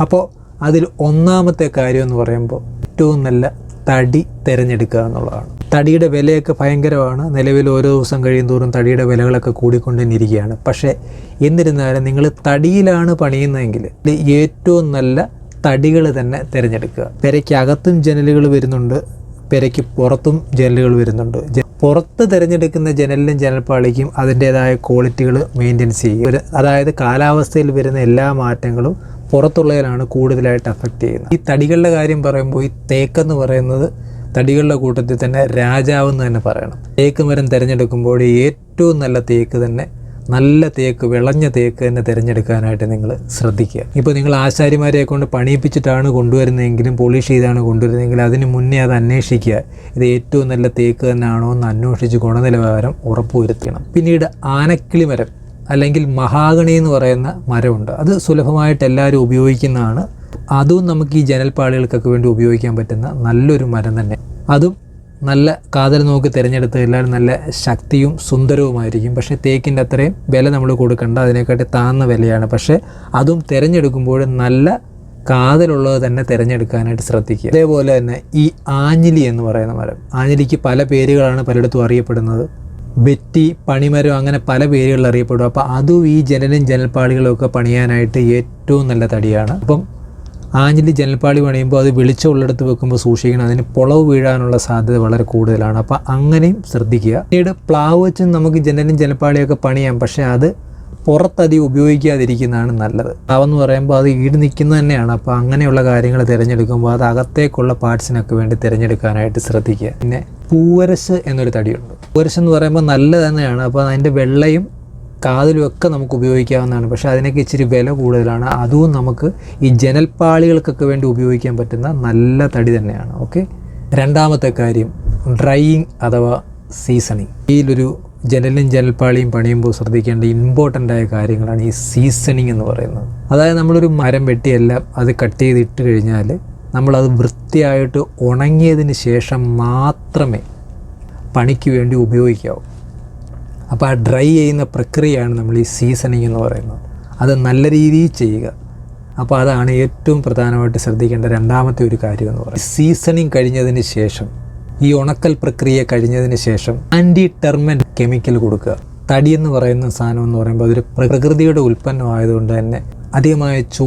അപ്പോൾ അതിൽ ഒന്നാമത്തെ കാര്യം എന്ന് പറയുമ്പോൾ ഏറ്റവും നല്ല തടി തിരഞ്ഞെടുക്കുക എന്നുള്ളതാണ്. തടിയുടെ വിലയൊക്കെ ഭയങ്കരമാണ്. നിലവിൽ ഓരോ ദിവസം കഴിയും തോറും തടിയുടെ വിലകളൊക്കെ കൂടിക്കൊണ്ടിരിക്കുകയാണ് പക്ഷേ എന്നിരുന്നാലും നിങ്ങൾ തടിയിലാണ് പണിയുന്നതെങ്കിൽ ഏറ്റവും നല്ല തടികൾ തന്നെ തിരഞ്ഞെടുക്കുക. പെരയ്ക്കകത്തും ജനലുകൾ വരുന്നുണ്ട്. പെരയ്ക്ക് പുറത്തും ജനലുകൾ വരുന്നുണ്ട്. പുറത്ത് തിരഞ്ഞെടുക്കുന്ന ജനലിനും ജനൽപ്പാളിക്കും അതിന്റേതായ ക്വാളിറ്റികൾ മെയിന്റെയിൻസ് ചെയ്യുക. അതായത് കാലാവസ്ഥയിൽ വരുന്ന എല്ലാ മാറ്റങ്ങളും പുറത്തുള്ളതിലാണ് കൂടുതലായിട്ട് അഫക്റ്റ് ചെയ്യുന്നത്. ഈ തടികളുടെ കാര്യം പറയുമ്പോൾ ഈ തേക്കെന്ന് പറയുന്നത് തടികളുടെ കൂട്ടത്തിൽ തന്നെ രാജാവ് എന്ന് തന്നെ പറയണം. തേക്ക് മരം തിരഞ്ഞെടുക്കുമ്പോൾ ഏറ്റവും നല്ല തേക്ക് തന്നെ നല്ല തേക്ക് വിളഞ്ഞ തേക്ക് തന്നെ തിരഞ്ഞെടുക്കാനായിട്ട് നിങ്ങൾ ശ്രദ്ധിക്കുക. ഇപ്പോൾ നിങ്ങൾ ആശാരിമാരെ കൊണ്ട് പണിയിപ്പിച്ചിട്ടാണ് കൊണ്ടുവരുന്നതെങ്കിലും പോളിഷ് ചെയ്താണ് കൊണ്ടുവരുന്നതെങ്കിൽ അതിന് മുന്നേ അത് അന്വേഷിക്കുക. ഇത് ഏറ്റവും നല്ല തേക്ക് തന്നെയാണോ എന്ന് അന്വേഷിച്ച് ഗുണനിലവാരം ഉറപ്പുവരുത്തണം. പിന്നീട് ആനക്കിളി മരം. അല്ലെങ്കിൽ മഹാഗണി എന്ന് പറയുന്ന മരമുണ്ട്. അത് സുലഭമായിട്ട് എല്ലാവരും ഉപയോഗിക്കുന്നതാണ്. അതും നമുക്ക് ഈ ജനൽപ്പാളികൾക്കൊക്കെ വേണ്ടി ഉപയോഗിക്കാൻ പറ്റുന്ന നല്ലൊരു മരം തന്നെ. അതും നല്ല കാതൽ നോക്കി തിരഞ്ഞെടുത്ത് എല്ലാവരും നല്ല ശക്തിയും സുന്ദരവുമായിരിക്കും. പക്ഷേ തേക്കിന്റെ അത്രയും വില നമ്മൾ കൊടുക്കേണ്ട. അതിനെക്കാട്ടി താഴ്ന്ന വിലയാണ്. പക്ഷേ അതും തിരഞ്ഞെടുക്കുമ്പോൾ നല്ല കാതലുള്ളത് തന്നെ തിരഞ്ഞെടുക്കാനായിട്ട് ശ്രദ്ധിക്കുക. അതേപോലെ തന്നെ ഈ ആഞ്ഞിലി എന്ന് പറയുന്ന മരം. ആഞ്ഞിലിക്ക് പല പേരുകളാണ് പലയിടത്തും അറിയപ്പെടുന്നത്. ബെറ്റി പണിമരം അങ്ങനെ പല പേരുകളിൽ അറിയപ്പെടും. അപ്പോൾ അതും ഈ ജനലും ജനൽപ്പാളികളും ഒക്കെ പണിയാനായിട്ട് ഏറ്റവും നല്ല തടിയാണ്. അപ്പം ആഞ്ഞിലി ജനൽപ്പാളി പണിയുമ്പോൾ അത് വെളിച്ചമുള്ളിടത്ത് വെക്കുമ്പോൾ സൂക്ഷിക്കണം. അതിന് പുളവ് വീഴാനുള്ള സാധ്യത വളരെ കൂടുതലാണ്. അപ്പോൾ അങ്ങനെയും ശ്രദ്ധിക്കുക. പിന്നീട് പ്ലാവ് വെച്ച് നമുക്ക് ജനലും ജനൽപ്പാളിയൊക്കെ പണിയാം. പക്ഷേ അത് പുറത്തധികം ഉപയോഗിക്കാതിരിക്കുന്നതാണ് നല്ലത്. പ്ലാവെന്ന് പറയുമ്പോൾ അത് ഈട് നിൽക്കുന്നത് തന്നെയാണ്. അപ്പോൾ അങ്ങനെയുള്ള കാര്യങ്ങൾ തിരഞ്ഞെടുക്കുമ്പോൾ അത് അകത്തേക്കുള്ള പാർട്സിനൊക്കെ വേണ്ടി തിരഞ്ഞെടുക്കാനായിട്ട് ശ്രദ്ധിക്കുക. പിന്നെ പൂവരസ് എന്നൊരു തടിയുണ്ട്. പൂവരസ് എന്ന് പറയുമ്പോൾ നല്ല തന്നെയാണ്. അപ്പോൾ അതിന്റെ വെള്ളയും കാതിലും ഒക്കെ നമുക്ക് ഉപയോഗിക്കാവുന്നതാണ്. പക്ഷേ അതിനൊക്കെ ഇച്ചിരി വില കൂടുതലാണ്. അതും നമുക്ക് ഈ ജനൽപ്പാളികൾക്കൊക്കെ വേണ്ടി ഉപയോഗിക്കാൻ പറ്റുന്ന നല്ല തടി തന്നെയാണ്. ഓക്കെ? രണ്ടാമത്തെ കാര്യം ഡ്രൈയിങ് അഥവാ സീസണിങ്. ഇതിലൊരു ജനലും ജനൽപ്പാളിയും പണിയുമ്പോൾ ശ്രദ്ധിക്കേണ്ട ഇമ്പോർട്ടന്റ് ആയ കാര്യങ്ങളാണ് ഈ സീസണിങ് എന്ന് പറയുന്നത്. അതായത് നമ്മളൊരു മരം വെട്ടിയെല്ലാം അത് കട്ട് ചെയ്ത് ഇട്ട് കഴിഞ്ഞാൽ നമ്മളത് വൃത്തിയായിട്ട് ഉണങ്ങിയതിന് ശേഷം മാത്രമേ പണിക്ക് വേണ്ടി ഉപയോഗിക്കാവൂ. അപ്പോൾ ആ ഡ്രൈ ചെയ്യുന്ന പ്രക്രിയയാണ് നമ്മൾ ഈ സീസണിങ് എന്ന് പറയുന്നത്. അത് നല്ല രീതിയിൽ ചെയ്യുക. അപ്പോൾ അതാണ് ഏറ്റവും പ്രധാനമായിട്ട് ശ്രദ്ധിക്കേണ്ട രണ്ടാമത്തെ ഒരു കാര്യം എന്ന് പറയുന്നത്. സീസണിങ് കഴിഞ്ഞതിന് ശേഷം ഈ ഉണക്കൽ പ്രക്രിയ കഴിഞ്ഞതിന് ശേഷം ആന്റി ടെർമൻ കെമിക്കൽ കൊടുക്കുക. തടി എന്ന് പറയുന്ന സാധനം എന്ന് പറയുമ്പോൾ അതൊരു പ്രകൃതിയുടെ ഉൽപ്പന്നമായതുകൊണ്ട് തന്നെ അധികമായ ചൂ